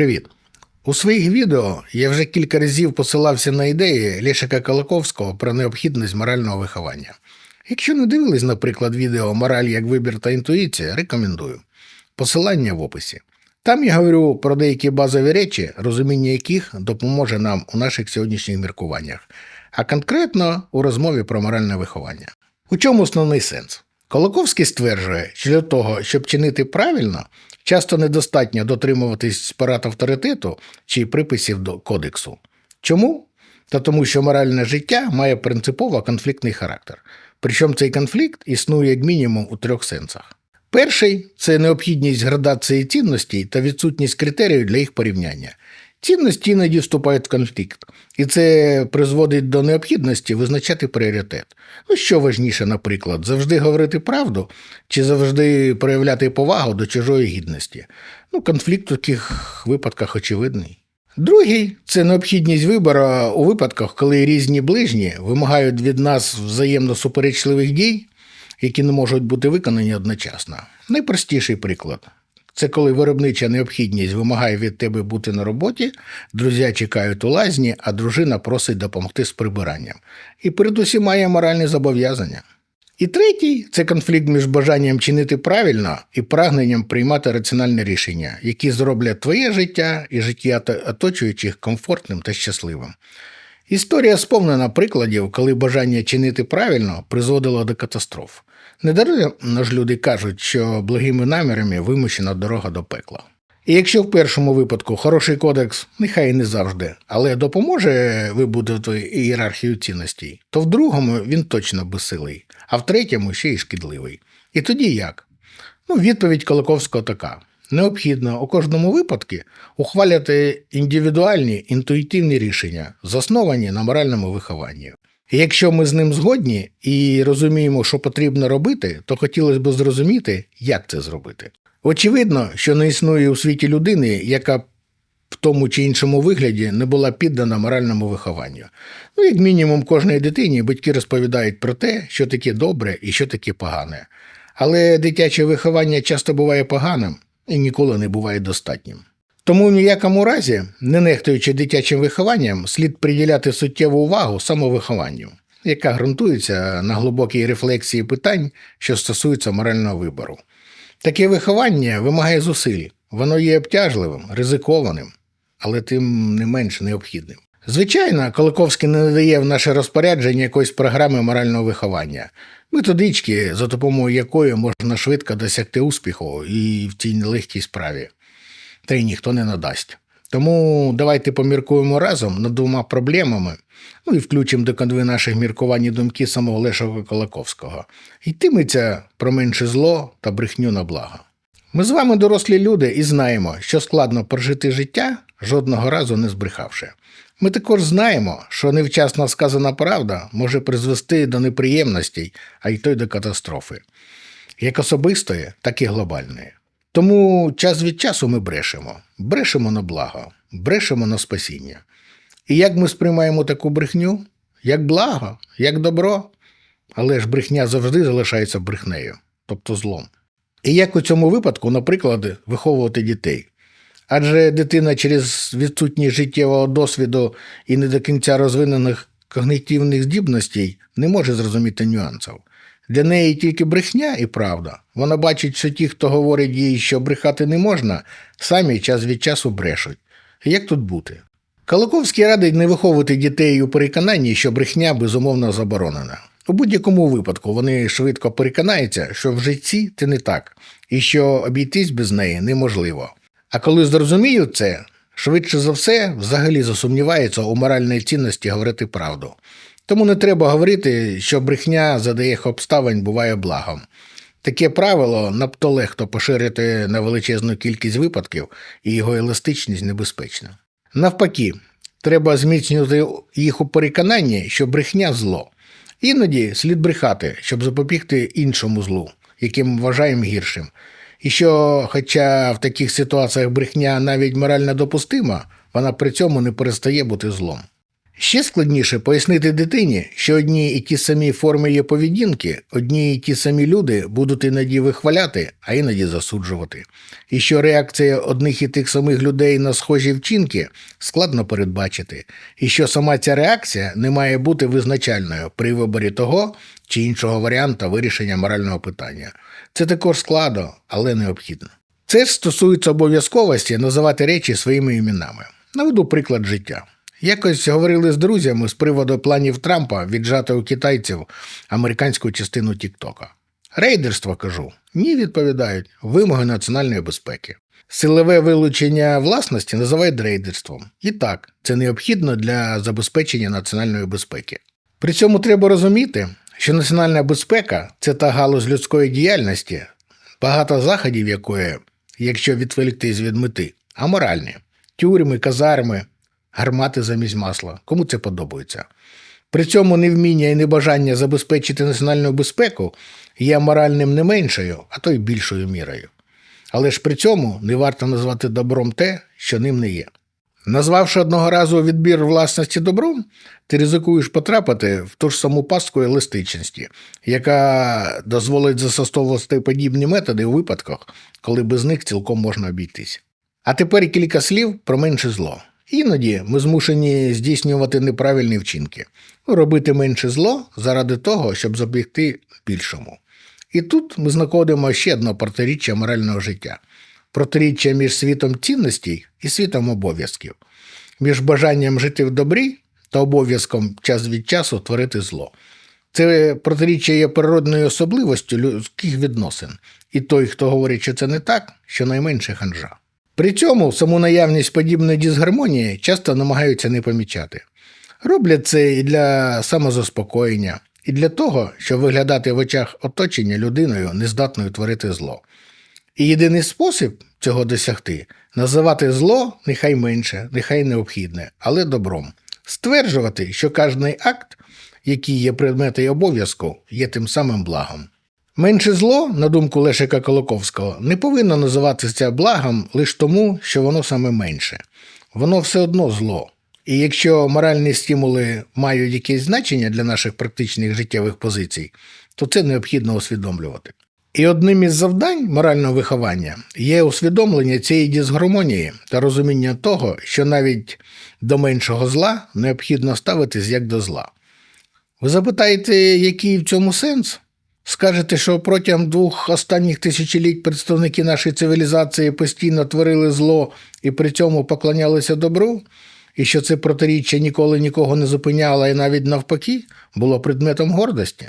Привіт! У своїх відео я вже кілька разів посилався на ідеї Лешика Колоковського про необхідність морального виховання. Якщо не дивились, наприклад, відео Мораль як вибір та інтуїція, рекомендую. Посилання в описі. Там я говорю про деякі базові речі, розуміння яких допоможе нам у наших сьогоднішніх міркуваннях, а конкретно у розмові про моральне виховання. У чому основний сенс? Колоковський стверджує, що для того, щоб чинити правильно, часто недостатньо дотримуватись парад авторитету чи приписів до кодексу. Чому? Та тому, що моральне життя має принципово конфліктний характер. Причому цей конфлікт існує як мінімум у трьох сенсах. Перший це необхідність градації цінностей та відсутність критеріїв для їх порівняння. Цінності іноді вступають в конфлікт, і це призводить до необхідності визначати пріоритет. Ну, що важніше, наприклад, завжди говорити правду чи завжди проявляти повагу до чужої гідності. Ну, конфлікт у таких випадках очевидний. Другий це необхідність вибору у випадках, коли різні ближні вимагають від нас взаємно суперечливих дій, які не можуть бути виконані одночасно. Найпростіший приклад. Це коли виробнича необхідність вимагає від тебе бути на роботі, друзі чекають у лазні, а дружина просить допомогти з прибиранням. І передусім має моральні зобов'язання. І третій це конфлікт між бажанням чинити правильно і прагненням приймати раціональне рішення, які зроблять твоє життя і життя оточуючих комфортним та щасливим. Історія сповнена прикладів, коли бажання чинити правильно призводило до катастроф. Недаремно ж люди кажуть, що благими намірами вимушена дорога до пекла. І якщо в першому випадку хороший кодекс, нехай і не завжди, але допоможе вибудувати ієрархію цінностей, то в другому він точно безсилий, а в третьому ще й шкідливий. І тоді як? Ну, відповідь Колоковського така: необхідно у кожному випадку ухваляти індивідуальні інтуїтивні рішення, засновані на моральному вихованні. Якщо ми з ним згодні і розуміємо, що потрібно робити, то хотілося б зрозуміти, як це зробити. Очевидно, що не існує у світі людини, яка в тому чи іншому вигляді не була піддана моральному вихованню. Ну, як мінімум, кожній дитині батьки розповідають про те, що таке добре і що таке погане. Але дитяче виховання часто буває поганим і ніколи не буває достатнім. Тому в ніякому разі, не нехтуючи дитячим вихованням, слід приділяти суттєву увагу самовихованню, яка ґрунтується на глибокій рефлексії питань, що стосуються морального вибору. Таке виховання вимагає зусиль, воно є обтяжливим, ризикованим, але тим не менш необхідним. Звичайно, Коликовський не надає в наше розпорядження якоїсь програми морального виховання, методички, за допомогою якої можна швидко досягти успіху і в цій нелегкій справі та й ніхто не надасть. Тому давайте поміркуємо разом над двома проблемами, ну і включимо до конви наших міркувань і думки самого Лешого Колаковського. Йтиметься про менше зло та брехню на благо. Ми з вами дорослі люди і знаємо, що складно прожити життя, жодного разу не збрехавши. Ми також знаємо, що невчасно сказана правда може призвести до неприємностей, а й то й до катастрофи, як особистої, так і глобальної. Тому час від часу ми брешемо, брешемо на благо, брешемо на спасіння. І як ми сприймаємо таку брехню? Як благо, як добро, але ж брехня завжди залишається брехнею, тобто злом. І як у цьому випадку, наприклад, виховувати дітей. Адже дитина через відсутність життєвого досвіду і не до кінця розвинених когнитивних здібностей не може зрозуміти нюансів. Для неї тільки брехня і правда. Вона бачить, що ті, хто говорить їй, що брехати не можна, самі час від часу брешуть. Як тут бути? Калаковський радить не виховувати дітей у переконанні, що брехня безумовно заборонена. У будь-якому випадку вони швидко переконаються, що в житті це не так, і що обійтись без неї неможливо. А коли зрозуміють це, швидше за все взагалі засумніваються у моральній цінності говорити правду. Тому не треба говорити, що брехня за деяких обставин буває благом. Таке правило надто легко поширити на величезну кількість випадків, і його еластичність небезпечна. Навпаки, треба зміцнювати їх у переконанні, що брехня зло. Іноді слід брехати, щоб запобігти іншому злу, яким вважаємо гіршим. І що, хоча в таких ситуаціях брехня навіть морально допустима, вона при цьому не перестає бути злом. Ще складніше пояснити дитині, що одні і ті самі форми є поведінки, одні і ті самі люди будуть іноді вихваляти, а іноді засуджувати. І що реакція одних і тих самих людей на схожі вчинки складно передбачити, і що сама ця реакція не має бути визначальною при виборі того чи іншого варіанта вирішення морального питання. Це також складно, але необхідно. Це ж стосується обов'язковості називати речі своїми іменами. Наведу приклад життя. Якось говорили з друзями з приводу планів Трампа віджати у китайців американську частину Тіктока. Рейдерство кажу. Ні, відповідають вимоги національної безпеки. Силове вилучення власності називають рейдерством. І так, це необхідно для забезпечення національної безпеки. При цьому треба розуміти, що національна безпека це та галузь людської діяльності, багато заходів якої, якщо відволіктись від мети, аморальні. Тюрми, казарми, гармати замість масла. Кому це подобається? При цьому невміння і небажання забезпечити національну безпеку є моральним не меншою, а то й більшою мірою. Але ж при цьому не варто назвати добром те, що ним не є. Назвавши одного разу відбір власності добром, ти ризикуєш потрапити в ту ж саму пастку еластичності, яка дозволить застосовувати подібні методи у випадках, коли без них цілком можна обійтись. А тепер кілька слів про менше зло. Іноді ми змушені здійснювати неправильні вчинки, робити менше зло заради того, щоб запобігти більшому. І тут ми знаходимо ще одне протиріччя морального життя протиріччя між світом цінностей і світом обов'язків, між бажанням жити в добрі та обов'язком час від часу творити зло. Це протиріччя є природною особливостю людських відносин, і той, хто говорить, що це не так, щонайменше ханжа. При цьому саму наявність подібної дисгармонії часто намагаються не помічати. Роблять це і для самозаспокоєння, і для того, щоб виглядати в очах оточення людиною, нездатною творити зло. І єдиний спосіб цього досягти називати зло нехай менше, нехай необхідне, але добром, стверджувати, що кожний акт, який є предметом обов'язку, є тим самим благом. Менше зло, на думку Лешика Колоковського, не повинно називатися благом лише тому, що воно саме менше. Воно все одно зло. І якщо моральні стимули мають якесь значення для наших практичних життєвих позицій, то це необхідно усвідомлювати. І одним із завдань морального виховання є усвідомлення цієї дисгармонії та розуміння того, що навіть до меншого зла необхідно ставитись як до зла. Ви запитаєте, який в цьому сенс? Скажете, що протягом двох останніх тисячоліть представники нашої цивілізації постійно творили зло і при цьому поклонялися добру, і що це протиріччя ніколи нікого не зупиняло і навіть навпаки було предметом гордості,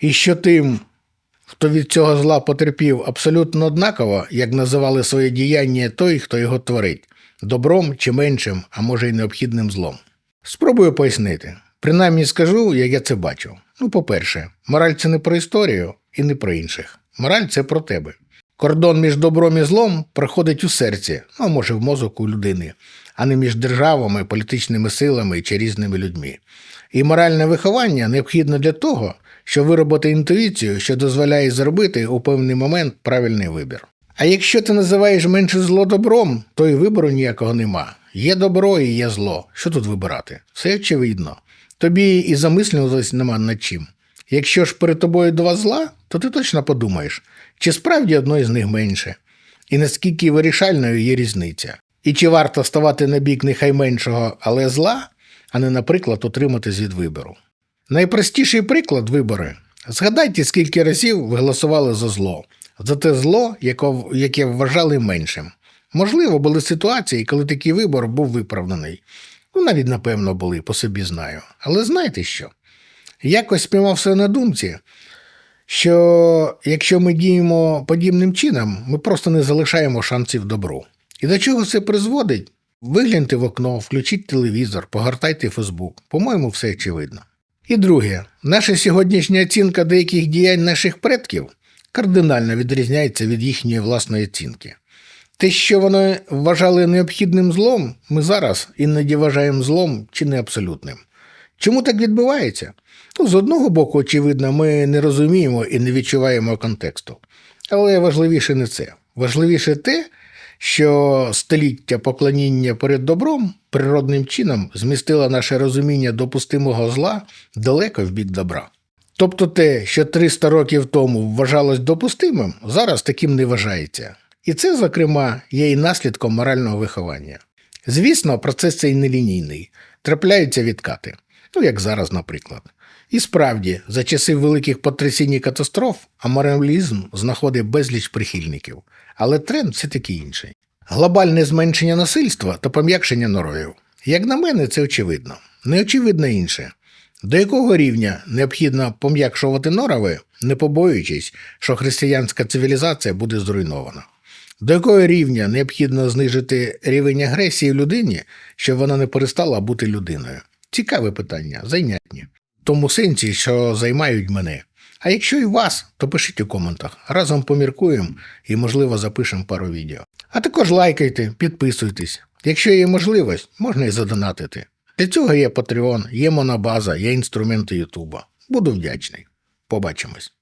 і що тим, хто від цього зла потерпів абсолютно однаково, як називали своє діяння той, хто його творить, добром чи меншим, а може й необхідним злом. Спробую пояснити. Принаймні скажу, як я це бачу. Ну, по-перше, мораль це не про історію і не про інших. Мораль це про тебе. Кордон між добром і злом проходить у серці, ну, а може в мозок у людини, а не між державами, політичними силами чи різними людьми. І моральне виховання необхідно для того, щоб виробити інтуїцію, що дозволяє зробити у певний момент правильний вибір. А якщо ти називаєш менше зло добром, то і вибору ніякого нема. Є добро і є зло. Що тут вибирати? Все очевидно. Тобі і замислюватись нема над чим. Якщо ж перед тобою два зла, то ти точно подумаєш, чи справді одно із них менше, і наскільки вирішальною є різниця, і чи варто ставати на бік нехай меншого, але зла, а не, наприклад, утриматись від вибору. Найпростіший приклад вибори. Згадайте, скільки разів ви голосували за зло, за те зло, яке вважали меншим. Можливо, були ситуації, коли такий вибор був виправданий. Ну, навіть, напевно, були, по собі знаю. Але знаєте що? Якось спіймав себе на думці, що якщо ми діємо подібним чином, ми просто не залишаємо шансів добру. І до чого це призводить? Вигляньте в окно, включіть телевізор, погортайте Фейсбук. По-моєму, все очевидно. І друге, наша сьогоднішня оцінка деяких діянь наших предків кардинально відрізняється від їхньої власної оцінки. Те, що вони вважали необхідним злом, ми зараз іноді вважаємо злом чи не абсолютним. Чому так відбувається? Ну, З одного боку, очевидно, ми не розуміємо і не відчуваємо контексту. Але важливіше не це. Важливіше те, що століття поклоніння перед добром природним чином змістило наше розуміння допустимого зла далеко в бік добра. Тобто те, що 300 років тому вважалось допустимим, зараз таким не вважається. І це, зокрема, є і наслідком морального виховання. Звісно, процес цей нелінійний, трапляються відкати, ну як зараз, наприклад. І справді, за часи великих потрясінь і катастроф аморалізм знаходить безліч прихильників, але тренд все таки інший. Глобальне зменшення насильства та пом'якшення норовів. Як на мене, це очевидно. Неочевидно інше. До якого рівня необхідно пом'якшувати норови, не побоюючись, що християнська цивілізація буде зруйнована? До якого рівня необхідно знижити рівень агресії в людині, щоб вона не перестала бути людиною? Цікаве питання, зайнятні. В тому сенсі, що займають мене. А якщо і вас, то пишіть у коментах. Разом поміркуємо і, можливо, запишемо пару відео. А також лайкайте, підписуйтесь. Якщо є можливість, можна і задонатити. Для цього є Patreon, є монобаза, є інструменти Ютуба. Буду вдячний. Побачимось.